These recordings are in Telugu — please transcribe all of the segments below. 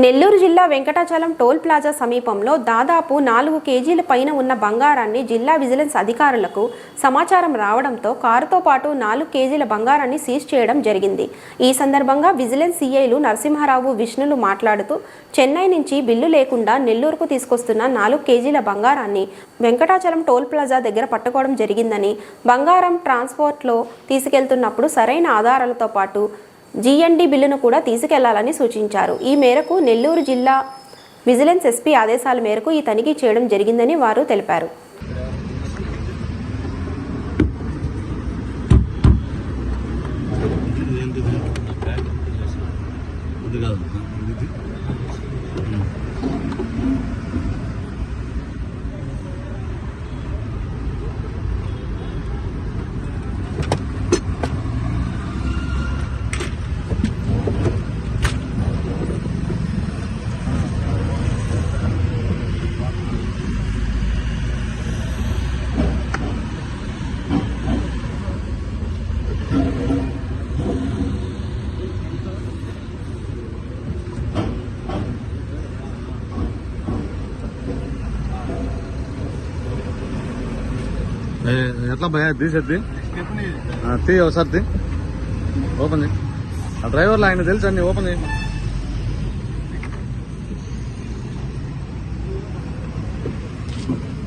నెల్లూరు జిల్లా వెంకటాచలం టోల్ ప్లాజా సమీపంలో దాదాపు నాలుగు కేజీల పైన ఉన్న బంగారాన్ని జిల్లా విజిలెన్స్ అధికారులకు సమాచారం రావడంతో కారుతో పాటు నాలుగు కేజీల బంగారాన్ని సీజ్ చేయడం జరిగింది. ఈ సందర్భంగా విజిలెన్స్ సీఐలు నరసింహారావు విష్ణులు మాట్లాడుతూ చెన్నై నుంచి బిల్లు లేకుండా నెల్లూరుకు తీసుకొస్తున్న నాలుగు కేజీల బంగారాన్ని వెంకటాచలం టోల్ ప్లాజా దగ్గర పట్టుకోవడం జరిగిందని బంగారం ట్రాన్స్పోర్ట్లో తీసుకెళ్తున్నప్పుడు సరైన ఆధారాలతో పాటు జీఎన్డీ బిల్లును కూడా తీసుకెళ్ళాలని సూచించారు. ఈ మేరకు నెల్లూరు జిల్లా విజిలెన్స్ ఎస్పీ ఆదేశాల మేరకు ఈ తనిఖీ చేయడం జరిగిందని వారు తెలిపారు. ఇది ఎట్లా భయ? తీసేద్ది. ఆ, తీ ఒకసారి ఓపెన్ చేయి. ఆ డ్రైవర్లు ఆయన తెలుసు అన్ని ఓపెన్ చేయి.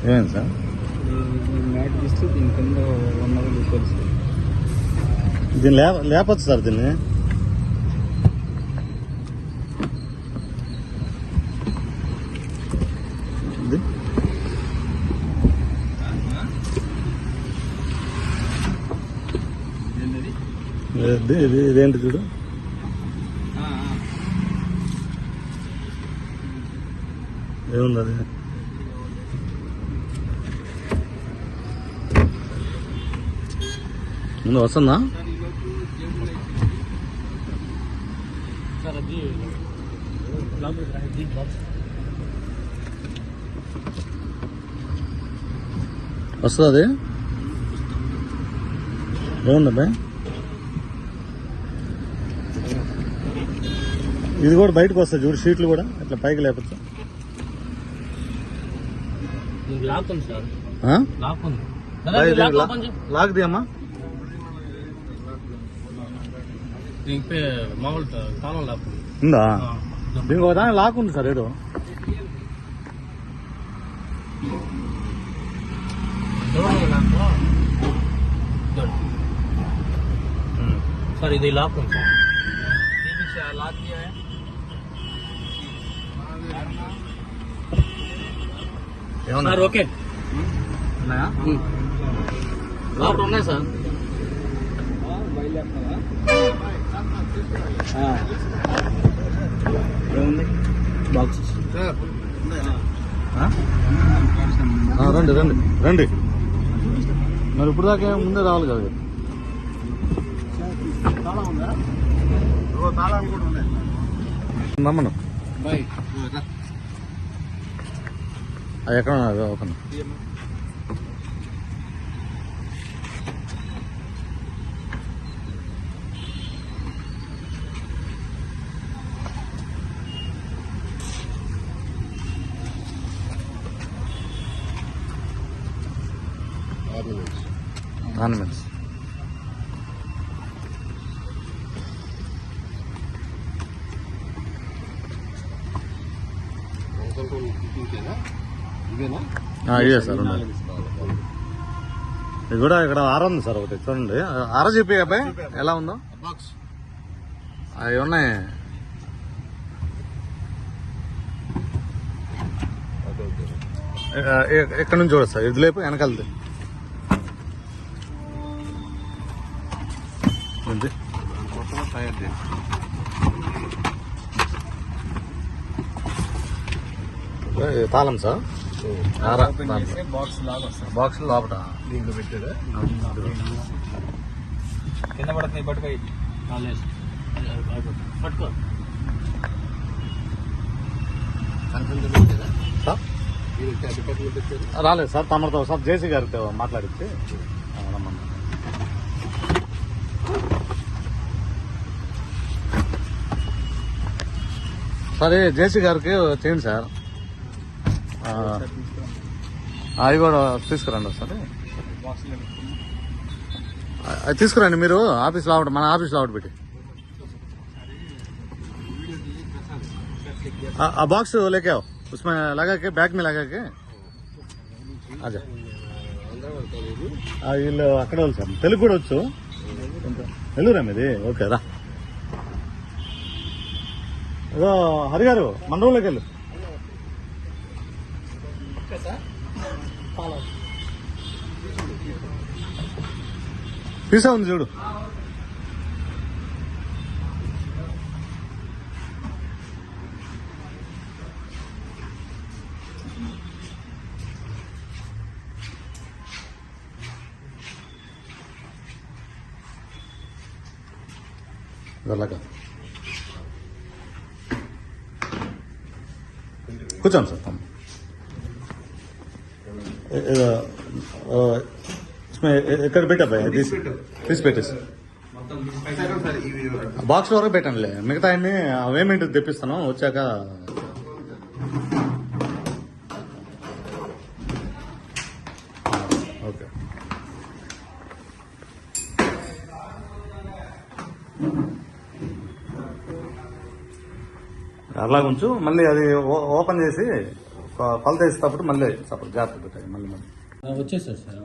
ఏమైంది సార్? మ్యాట్ తీస్తే దీని కింద వన్ అవర్ దీన్ని లేపచ్చు సార్ దీన్ని. ఇదేంటి చూడు? ఏముంది అది? ముందు వస్తుందా? వస్తుంది అది? ఏముంది అబ్బాయి? ఇది కూడా బయటకు వస్తుంది చూడు షీట్లు కూడా ఇట్లా పైకి లేపచ్చు. లాక్ ఉంది సార్. ఆ? లాక్ ఉంది. దీనికి ఒక దాని లాక్ ఉంది సార్ ఏదో. సార్ ఇది లాక్ ఉంది సార్. లాక్ ఏమన్నా? Sir okay. ఉన్నాయా? ఉన్నాయి సార్. ఏముంది? రండి రండి రండి. మరి ఇప్పుడు దాకా ముందే రావాలి కదా. నమ్మను. బాయ్ అది ఎక్కడ ఉన్నది? ఒక ఆర్నమెంట్స్ ఆ, ఇదే సార్ ఇది కూడా ఇక్కడ ఆర ఉంది సార్ ఒకటి చూడండి. ఆర చెప్పి అబ్బాయి ఎలా ఉందో? అవి ఉన్నాయి. ఎక్కడ నుంచి చూడదు సార్ ఇది లేపు వెనకాలది. ఏంటి? తాళం సార్? బాక్స్ బాక్స్ లోపట. దీంట్లో పెట్టాడు కింద పడుతుంది పట్టుకో ఇది. నాలుగు పట్టుకో. సార్? రాలేదు సార్ తమరితో సార్ జేసీ గారితో మాట్లాడితే రమ్మన్నా. సరే జేసీ గారికి చేయండి సార్. అవి కూడా తీసుకురండి ఒకసారి. అది తీసుకురండి మీరు ఆఫీస్లో ఆవిడ మన ఆఫీస్లో ఆవిడ పెట్టి. ఆ బాక్స్ లేకే ఉస్మా लगा బ్యాగ్ మీ में అదే. వీళ్ళు అక్కడ వాళ్ళు సార్. తెలుగు కూడా వచ్చు. తెలుగురా మీది? ఓకే రా. ఏదో హరిగారు మన రోజులోకి వెళ్ళు. తీసా ఉంది చూడు. వెళ్ళక. కూర్చోండి సార్. ఎక్కడ పెట్టా తీసి పెట్టేసి బాక్స్ వరకు పెట్టండిలే. మిగతా అన్ని అవేమేంటి తెప్పిస్తాను వచ్చాక ఓకే. అలా ఉంచు. మళ్ళీ అది ఓ- ఓపెన్ చేసి కొ- కొలత వేసేటప్పుడు మళ్ళీ సపరేట్ జాగ్రత్త పెట్టాలి మళ్ళీ మళ్ళీ వచ్చేసారు సార్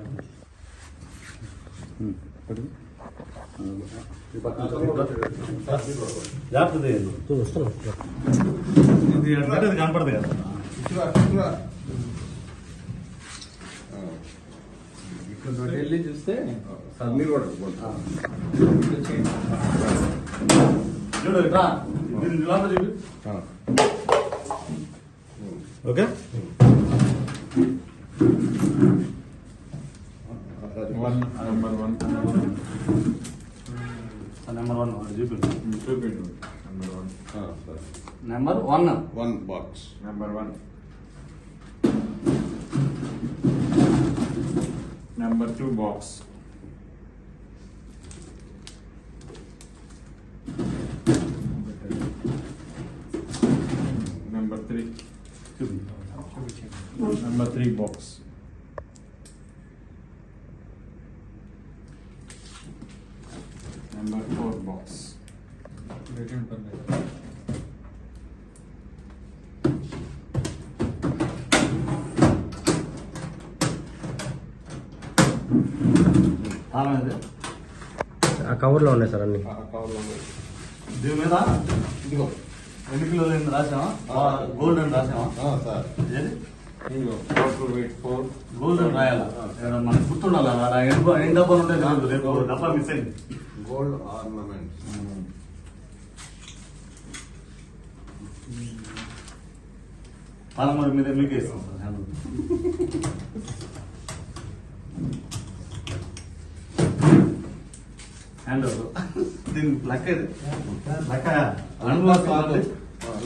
ఉమ్, పెట్టు. జాగ్రత్త తీయండి. ఇది అంటే అది కనపడదు కదా వెళ్ళి చూస్తే చూడు ఇట్రా దీన్ని లోపల చూపి okay one number one number one చూపి చూపిండు number one number one one. Box. Number one number two box number three చూపి number three box number four box తాళం ఇది ఆ కవర్లో ఉన్నాయి సార్ అన్ని. దీని మీద ఇదిగో. ఎన్ని కిలోలు అయింది రాసామా గోల్డ్ అని రాసామా ఆ, సార్. ఏది? గోల్డ్ అని రాయాలా? మనకు గుర్తుండాలి? అలా ఎన్ని ఎన్ని డబ్బాలు ఉంటాయి తెలియదు. రేపు డబ్బా మిస్ అయింది. గోల్డ్ ఆర్నమెంట్స్ తాళం మరి మీద మీకే ఇస్తాం సార్ హ్యాండ్ దీని లెక్క లెక్క అనుభవం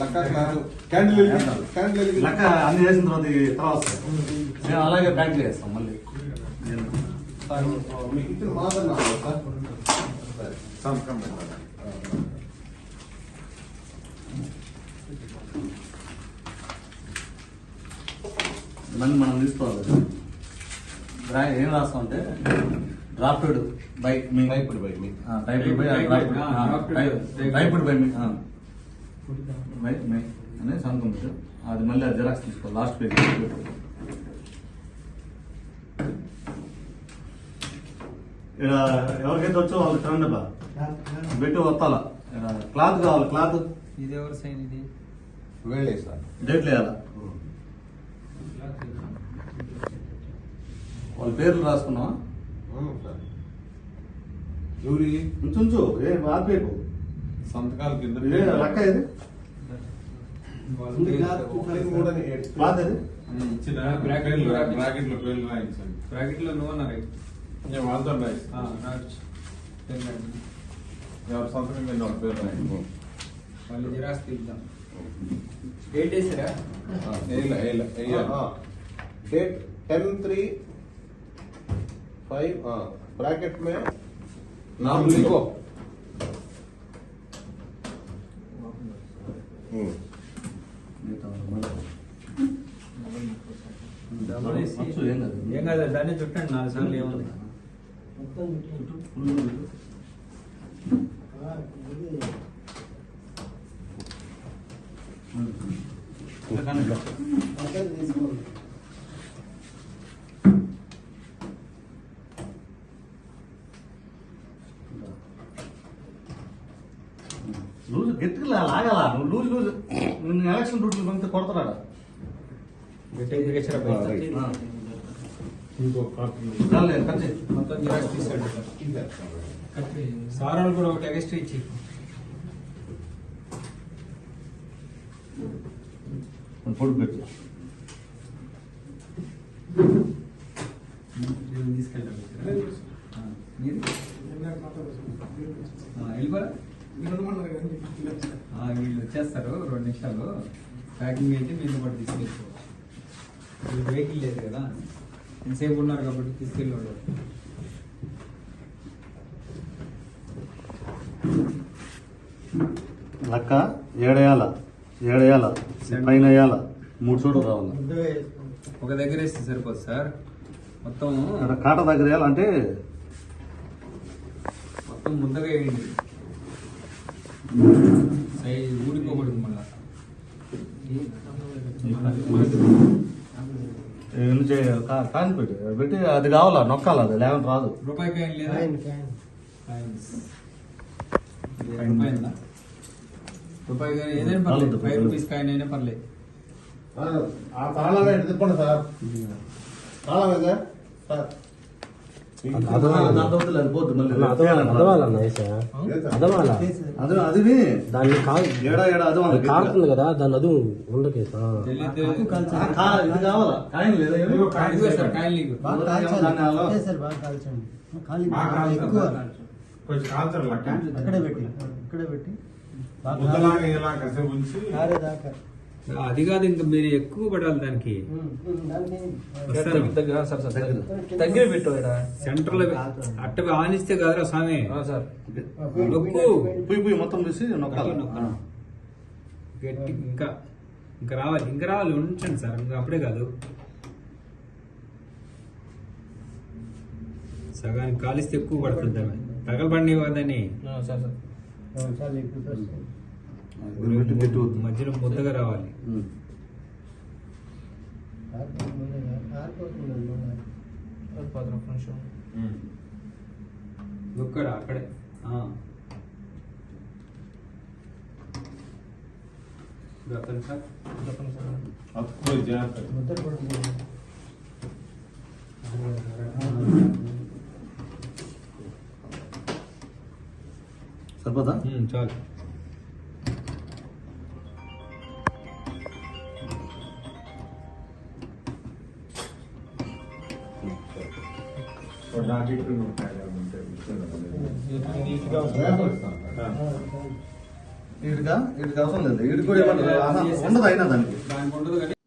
లక్క క్లాస్ క్యాండిల్ లెక్క అన్ని చేసిన తర్వాత తర్వాత. మేము అలాగే బ్యాంక్ చేస్తాం మళ్ళీ. నేను సార్, మీకు ఇచ్చిన మాదర్ నా సార్ సరే సంతకం పెట్టాలి ఇవన్నీ మనం తీసుకోవాలి. ఏం రాస్తామంటే drafted by me typed by me typed by typed by me by me అనే సంతకం అది మళ్ళీ అది జెరాక్స్ తీసుకో. లాస్ట్ పేజ్ ఇక్కడ ఎవరికైతే వచ్చో వాళ్ళు తినండి బా. పెట్టి వస్తాలా క్లాత్ కావాలి క్లాత్. ఇది ఎవరు సైన్ ఇది? వేళే సార్. డేట్లు వేయాలా? వాళ్ళ పేర్లు రాసుకున్నావా అవును సార్ జూరీ ఉంచు ఏ ఆపేపు సంతకాలు కింద ఏ లెక్క ಇವ್ರಿಗೆ ಮುಂಚುಂಚು ಏ ಆಗ್ಬೇಕು ಸಂತಕಾಲ ಕಿಂದ ಏ ರೊಕ್ಕ ಇದೆ బ్రాకెట్లో బ్రాకెట్లో పేర్లు బ్రాకెట్లో నువ్వు అన్నారు నేను వాళ్ళతో రాయించాను సంతకం కింద పేరు రాయించు. మళ్ళీ జిరాక్స్ తీద్దాం. Date date ten three five bracket మే नाम लिखो ఏం కాదు దాన్ని చుట్టండి నాలుగు సార్లు ఏముంది తీసుకోండి జిరాక్స్ తీసాడు సార్ సార్ వాళ్ళు కూడా ఒకటి ఎక్స్ట్రా ఇచ్చి కొంచెం పొడుగు పెట్టు. తీసుకెళ్ళాలి వెళ్ళిపోరా? వీళ్ళు వచ్చేస్తారు రెండు నిమిషాలు. ప్యాకింగ్ అయితే మీరు కూడా తీసుకెళ్ళిపోవచ్చు. వీళ్ళు వెహికల్ లేదు కదా. ఎంతసేపు ఉన్నారు కాబట్టి తీసుకెళ్ళి లక్క ఏడేయాల? ఏడేయాల? పైన వేయాల మూడు చోట్ల రావాలి? ఒక దగ్గర వేస్తే సరిపోదు సార్. మొత్తం కాట దగ్గర వేయాలంటే మొత్తం ముద్దగా వేయండి సైజ్ ఊడిపోకూడదు మళ్ళా ఎన్ని చేయ- కా- కాని పెట్టి పెట్టి అది కావాలా నొక్కాలి అది లేకుంటే రాదు రూపాయి కాయన్ లేదా కాయిన్స్. రూపాయి ఉందా? రూపాయి కాయన్ ఏదైనా పర్లేదు నాలుగు ఫైవ్ రూపాయలు. రూపీస్ కాయిన్ అయినా పర్లేదు ఆ తాళం ఏంటి తిప్పండి సార్ తాళం ఏదా సార్ దాన్ని కారుతుంది కదా దాన్ని అది లెక్క. ఇక్కడే పెట్టి? ఇక్కడే పెట్టి? ఉంచి అది కాదు ఇంకా మీరు ఎక్కువ పడాలి దానికి. దగ్గర పెట్టు సెంటర్లో అట్ట ఆనిస్తే కదరా స్వామి. నొక్కు. మొత్తం నొక్కాలి. గట్టి ఇంకా ఇంకా రావాలి ఇంకా రావాలి ఉంచండి సార్ ఇంకా అప్పుడే కాదు. సగానికి కాలిస్తే ఎక్కువ పడుతుంది. తగలబడినవి కదని ఆ, చాలు మధ్యలో ముద్దగా రావాలి ఉమ్. ఆరిపోతుంది, ఆరిపోతుంది అన్నమాట. నొక్కడా అక్కడే ఆ. చెప్పండి సార్ అతుక్కుపోయి జాగ్రత్త ముద్ద పడుతుంది. సరిపోతా ఉమ్, చాలు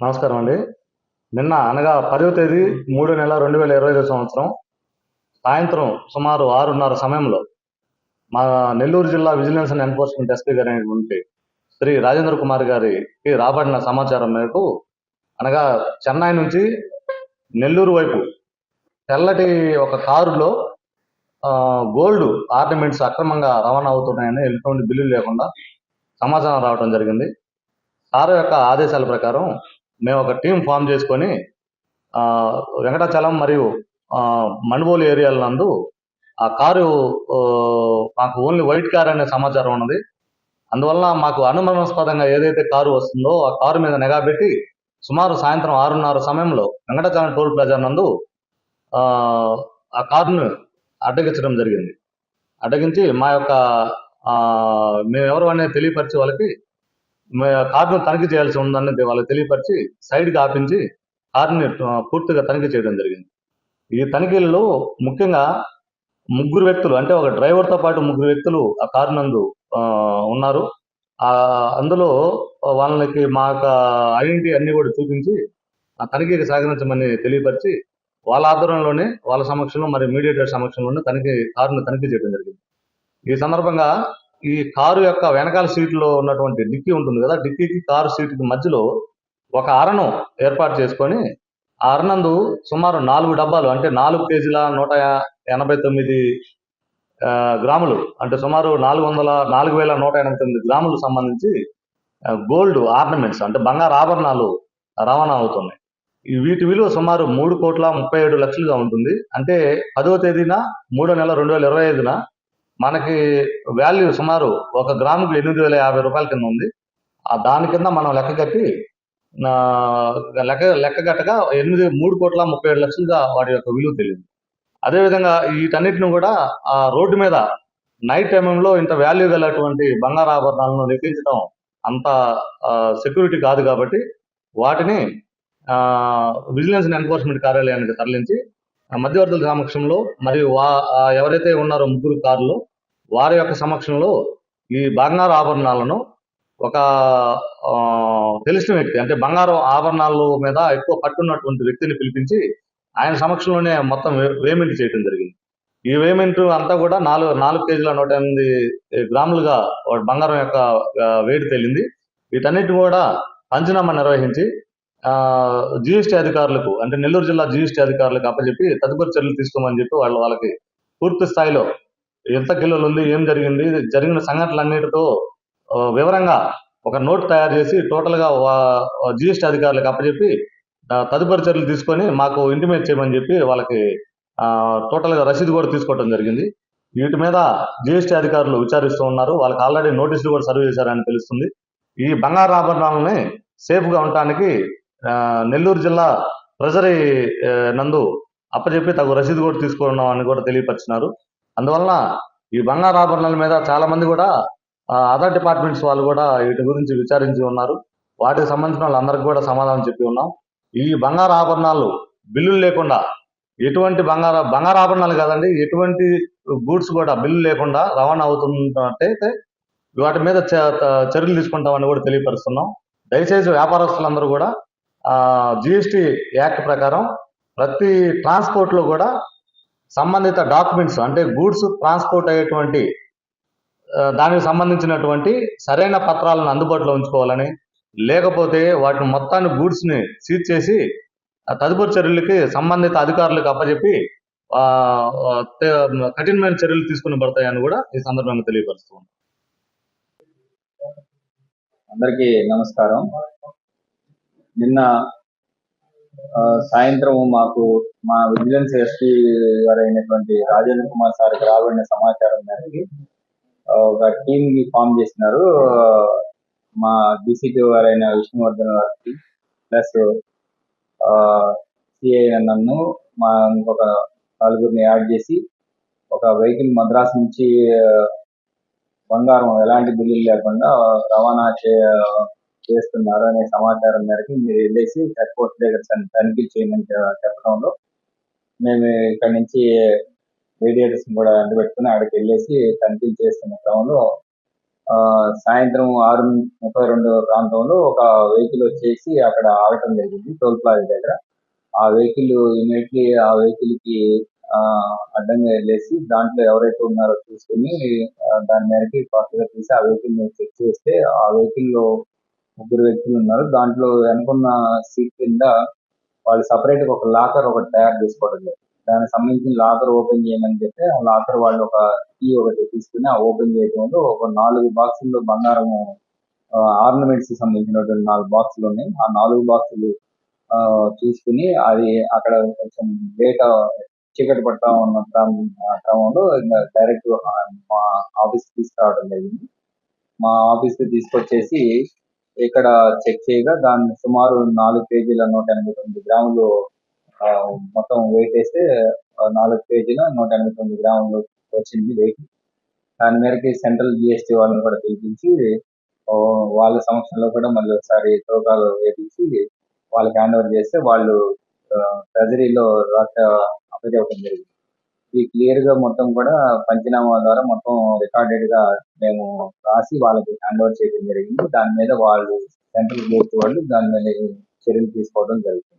నమస్కారం అండి. నిన్న అనగా పదవ తేదీ మూడో నెల రెండు వేల ఇరవై ఐదు సంవత్సరం సాయంత్రం సుమారు ఆరున్నర సమయంలో మా నెల్లూరు జిల్లా విజిలెన్స్ అండ్ ఎన్ఫోర్స్మెంట్ ఎస్పీ గారి అయినటువంటి శ్రీ రాజేంద్ర కుమార్ గారికి రాబడిన సమాచారం మేరకు అనగా చెన్నై నుంచి నెల్లూరు వైపు తెల్లటి ఒక కారులో గోల్డ్ ఆర్నమెంట్స్ అక్రమంగా రవాణా అవుతున్నాయని ఎటువంటి బిల్లులు లేకుండా సమాచారం రావడం జరిగింది. సార్ యొక్క ఆదేశాల ప్రకారం మేము ఒక టీం ఫామ్ చేసుకొని వెంకటాచలం మరియు ఆ, మణుబోలు ఏరియాల నందు ఆ కారు మాకు ఓన్లీ వైట్ కార్ అనే సమాచారం ఉన్నది. అందువల్ల మాకు అనుమానాస్పదంగా ఏదైతే కారు వస్తుందో ఆ కారు మీద నిఘా పెట్టి సుమారు సాయంత్రం ఆరున్నర సమయంలో వెంకటాచలం టోల్ ప్లాజా నందు ఆ, కారును అడ్డగించడం జరిగింది. అడ్డగించి మా యొక్క మేమెవరు మేము అనేది తెలియపరిచి వాళ్ళకి మా కారును తనిఖీ చేయాల్సి ఉందన్నది వాళ్ళకి తెలియపరిచి సైడ్కి ఆపించి కారుని పూర్తిగా తనిఖీ చేయడం జరిగింది. ఈ తనిఖీలలో ముఖ్యంగా ముగ్గురు వ్యక్తులు అంటే ఒక డ్రైవర్తో పాటు ముగ్గురు వ్యక్తులు ఆ కారు నందు ఉన్నారు. అందులో వాళ్ళకి మా యొక్క ఐడెంటిటీ అన్ని కూడా చూపించి ఆ తనిఖీకి సహకరించమని తెలియపరిచి వాళ్ళ ఆధ్వర్యంలోనే వాళ్ళ సమక్షంలో మరి మీడియేటర్ సమక్షంలోనే తనిఖీ కారును తనిఖీ చేయడం జరిగింది. ఈ సందర్భంగా ఈ కారు యొక్క వెనకాల సీట్లో ఉన్నటువంటి డిక్కీ ఉంటుంది కదా డిక్కీకి కారు సీటుకి మధ్యలో ఒక అరణం ఏర్పాటు చేసుకొని ఆ అరణందు సుమారు నాలుగు డబ్బాలు అంటే నాలుగు కేజీల నూట ఎనభై తొమ్మిది గ్రాములు అంటే సుమారు నాలుగు వందల నాలుగు వేల నూట ఎనభై తొమ్మిది గ్రాములకు సంబంధించి గోల్డ్ ఆర్నమెంట్స్ అంటే బంగారు ఆభరణాలు రవాణా అవుతున్నాయి. వీటి విలువ సుమారు మూడు కోట్ల ముప్పై ఏడు లక్షలుగా ఉంటుంది. అంటే పదవ తేదీన మూడో నెల రెండు వేల ఇరవై ఐదున మనకి వాల్యూ సుమారు ఒక గ్రాముకు ఎనిమిది వేల యాభై రూపాయల కింద ఉంది. ఆ దాని కింద మనం లెక్క కట్టి లెక్క లెక్క కట్టగా ఎనిమిది మూడు కోట్ల ముప్పై ఏడు లక్షలుగా వాటి యొక్క విలువ తెలియదు. అదేవిధంగా వీటన్నిటిని కూడా ఆ రోడ్డు మీద నైట్ టైంలో ఇంత వాల్యూ గలటువంటి బంగారు ఆభరణాలను లెక్కించడం అంత సెక్యూరిటీ కాదు కాబట్టి వాటిని విజిలెన్స్ ఎన్ఫోర్స్మెంట్ కార్యాలయానికి తరలించి మధ్యవర్తుల సమక్షంలో మరియు వా ఎవరైతే ఉన్నారో ముగ్గురు కారులో వారి యొక్క సమక్షంలో ఈ బంగారు ఆభరణాలను ఒక తెలిసిన వ్యక్తి అంటే బంగారు ఆభరణాల మీద ఎక్కువ పట్టున్నటువంటి వ్యక్తిని పిలిపించి ఆయన సమక్షంలోనే మొత్తం వేమెంట్ చేయడం జరిగింది. ఈ వేమెంట్ అంతా కూడా నాలుగు నాలుగు కేజీల నూట ఎనిమిది గ్రాములుగా బంగారం యొక్క వేడి తేలింది. వీటన్నిటి కూడా పంచనామా నిర్వహించి జిఎస్టీ అధికారులకు అంటే నెల్లూరు జిల్లా జిఎస్టీ అధికారులకు అప్పచెప్పి తదుపరి చర్యలు తీసుకోమని చెప్పి వాళ్ళ వాళ్ళకి పూర్తి స్థాయిలో ఎంత కిలోలు ఉంది ఏం జరిగింది జరిగిన సంఘటనలన్నిటితో వివరంగా ఒక నోట్ తయారు చేసి టోటల్గా జిఎస్టీ అధికారులకు అప్పచెప్పి తదుపరి చర్యలు తీసుకొని మాకు ఇంటిమేట్ చేయమని చెప్పి వాళ్ళకి టోటల్గా రసీదు కూడా తీసుకోవడం జరిగింది. వీటి మీద జిఎస్టీ అధికారులు విచారిస్తూ ఉన్నారు. వాళ్ళకి ఆల్రెడీ నోటీసులు కూడా సర్వ్ చేశారని తెలుస్తుంది. ఈ బంగారు ఆభరణాలని సేఫ్గా ఉండటానికి నెల్లూరు జిల్లా ట్రెజరీ నందు అప్పచెప్పి తగు రసీదు కూడా తీసుకున్నాం అని కూడా తెలియపరిచినారు. అందువలన ఈ బంగారు ఆభరణాల మీద చాలా మంది కూడా అదర్ డిపార్ట్మెంట్స్ వాళ్ళు కూడా వీటి గురించి విచారించి ఉన్నారు. వాటికి సంబంధించిన వాళ్ళందరికీ కూడా సమాధానం చెప్పి ఉన్నాం. ఈ బంగారు ఆభరణాలు బిల్లులు లేకుండా ఎటువంటి బంగారు బంగారు ఆభరణాలు కాదండి ఎటువంటి గూడ్స్ కూడా బిల్లు లేకుండా రవాణా అవుతున్నట్టయితే వాటి మీద చ- చర్యలు తీసుకుంటామని కూడా తెలియపరుస్తున్నాం. దయచేసి వ్యాపారస్తులందరూ కూడా జిఎస్టి యాక్ట్ ప్రకారం ప్రతి ట్రాన్స్పోర్ట్లో కూడా సంబంధిత డాక్యుమెంట్స్ అంటే గూడ్స్ ట్రాన్స్పోర్ట్ అయ్యేటువంటి దానికి సంబంధించినటువంటి సరైన పత్రాలను అందుబాటులో ఉంచుకోవాలని లేకపోతే వాటిని మొత్తాన్ని గూడ్స్ని సీజ్ చేసి ఆ తదుపరి చర్యలకి సంబంధిత అధికారులకు అప్పచెప్పి కఠినమైన చర్యలు తీసుకుని పడతాయని కూడా ఈ సందర్భంగా తెలియపరుస్తున్నాం అందరికీ నమస్కారం. నిన్న సాయంత్రం మాకు మా విజిలెన్స్ ఎస్పీ గారు అయినటువంటి రాజేంద్ర కుమార్ సార్కి రాబడిన సమాచారం మేరకు ఒక టీమ్ని ఫామ్ చేసినారు. మా డీసీపీ గారైన విష్ణువర్ధన్ గారికి ప్లస్ సిఐ నన్ను మా ఇంకొక నలుగురిని యాడ్ చేసి ఒక వెహికల్ మద్రాసు నుంచి బంగారం ఎలాంటి బిల్లులు లేకుండా రవాణా చే చేస్తున్నారు అనే సమాచారం మేరకు మీరు వెళ్ళేసి చెక్ దగ్గర తనిఖీ చేయమని చెప్పడంలో మేము ఇక్కడ నుంచి రేడియేటర్స్ కూడా అంటబెట్టుకుని అక్కడికి వెళ్ళేసి తనిఖీలు చేస్తున్న క్రమంలో ఆ, సాయంత్రం ఆరు ముప్పై రెండు ప్రాంతంలో ఒక వెహికల్ వచ్చేసి అక్కడ ఆగటం జరిగింది టోల్ ప్లాజా దగ్గర. ఆ వెహికల్ ఇమీడియట్లీ ఆ వెహికల్కి అడ్డంగా వెళ్ళేసి దాంట్లో ఎవరైతే ఉన్నారో చూసుకుని దాని మేరకి కొత్తగా తీసి ఆ వెహికల్ని చెక్ చేస్తే ఆ వెహికల్లో ముగ్గురు వ్యక్తులు ఉన్నారు. దాంట్లో వెనుకున్న సీట్ కింద వాళ్ళు సపరేట్గా ఒక లాకర్ ఒకటి తయారు చేసుకోవడం దానికి సంబంధించిన లాకర్ ఓపెన్ చేయమని చెప్తే ఆ లాకర్ వాళ్ళు ఒక కీ ఒకటి తీసుకుని ఆ ఓపెన్ చేయడంలో ఒక నాలుగు బాక్సుల్లో బంగారం ఆర్నమెంట్స్ సంబంధించినటువంటి నాలుగు బాక్సులు ఉన్నాయి. ఆ నాలుగు బాక్సులు ఆ, చూసుకుని అది అక్కడ కొంచెం లేట్ చీకటి పడతా ఉన్న క్రమంలో ఇంకా డైరెక్ట్ మా ఆఫీస్ తీసుకురావడం జరిగింది. మా ఆఫీస్కి తీసుకొచ్చేసి ఇక్కడ చెక్ చేయగా దాన్ని సుమారు నాలుగు పేజీల నూట ఎనభై తొమ్మిది గ్రాములు మొత్తం వెయిట్ వేస్తే నాలుగు పేజీల నూట ఎనభై తొమ్మిది గ్రాములు వచ్చింది వెయిట్ దాని మేరకి సెంట్రల్ జిఎస్టీ వాళ్ళని కూడా పిలిపించి వాళ్ళ సమక్షంలో కూడా మళ్ళీ ఒకసారి తోకాలు వేపించి వాళ్ళకి హ్యాండ్ ఓవర్ చేస్తే వాళ్ళు ట్రెజరీలో రాక అప్పచెప్పడం జరిగింది. ఇది క్లియర్గా మొత్తం కూడా పంచనామా ద్వారా మొత్తం రికార్డెడ్గా మేము రాసి వాళ్ళకి హ్యాండ్ ఓవర్ చేయడం జరిగింది. దాని మీద వాళ్ళు సెంట్రల్ గేట్ వాళ్ళు దాని మీద చర్యలు తీసుకోవడం జరుగుతుంది.